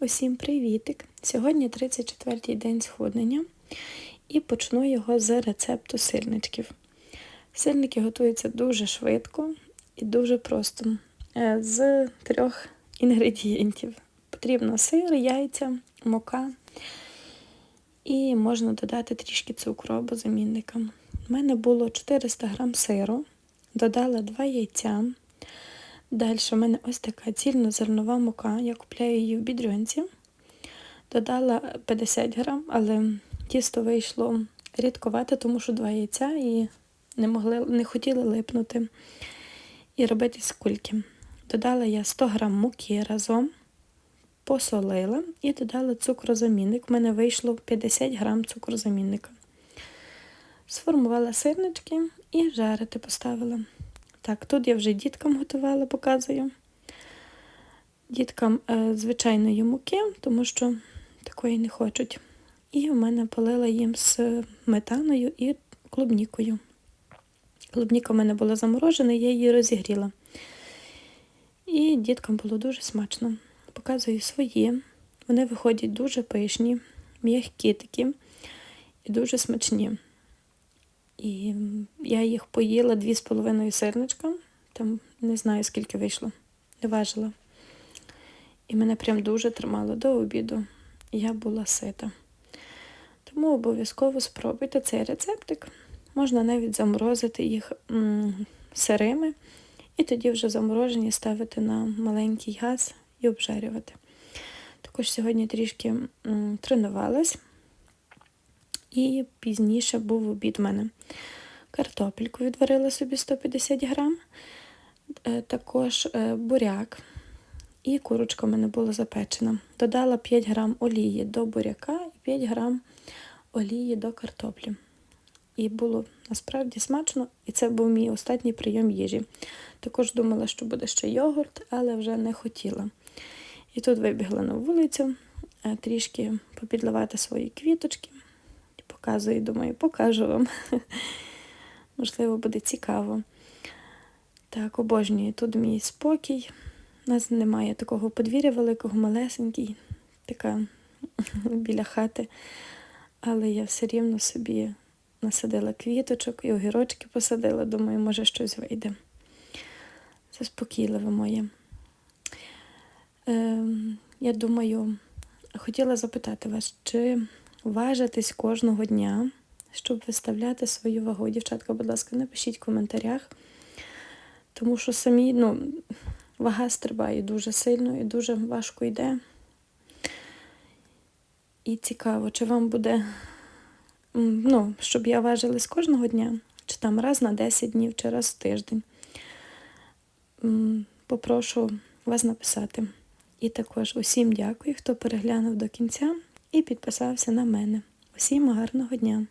Усім привітик! Сьогодні 34-й день сходнення і почну його з рецепту сирничків. Сирники готуються дуже швидко і дуже просто. Е, З трьох інгредієнтів. Потрібно сир, яйця, мука і можна додати трішки цукру або замінника. У мене було 400 г сиру, додала 2 яйця. Далі в мене ось така цільнозернова мука. Я купляю її в бідрюнці. Додала 50 грам, але тісто вийшло рідковате, тому що два яйця і не могли, не хотіли липнути і робити скульки. Додала я 100 грам муки разом, посолила і додала цукрозамінник. У мене вийшло 50 грам цукрозамінника. Сформувала сирнички і жарити поставила. Так, тут я вже діткам готувала, показую. Діткам е, звичайної муки, тому що такої не хочуть. І в мене полила їм з метаною і клубнікою. Клубніка в мене була заморожена, я її розігріла. І діткам було дуже смачно. Показую свої. Вони виходять дуже пишні, м'які такі і дуже смачні. І я їх поїла дві з половиною сирничка, там не знаю, скільки вийшло, не важила. І мене прям дуже тримало до обіду. Я була сита. Тому обов'язково спробуйте цей рецептик. Можна навіть заморозити їх м сирими, і тоді вже заморожені ставити на маленький газ і обжарювати. Також сьогодні трішки м тренувалась. І пізніше був обід у мене. Картопельку відварила собі 150 грам, е, також е, буряк. І курочка в мене була запечена. Додала 5 грам олії до буряка і 5 грам олії до картоплі. І було насправді смачно, і це був мій останній прийом їжі. Також думала, що буде ще йогурт, але вже не хотіла. І тут вибігла на вулицю, е, трішки попідливати свої квіточки показую, думаю, покажу вам. Можливо, буде цікаво. Так, обожнюю, тут мій спокій. У нас немає такого подвір'я великого, малесенький, така біля хати. Але я все рівно собі насадила квіточок і огірочки посадила. Думаю, може щось вийде. Заспокійливе моє. Е, я думаю, хотіла запитати вас, чи важитись кожного дня, щоб виставляти свою вагу. Дівчатка, будь ласка, напишіть в коментарях, тому що самі ну, вага стрибає дуже сильно і дуже важко йде. І цікаво, чи вам буде, ну, щоб я важилась кожного дня, чи там раз на 10 днів, чи раз в тиждень. Попрошу вас написати. І також усім дякую, хто переглянув до кінця і підписався на мене. Усім гарного дня!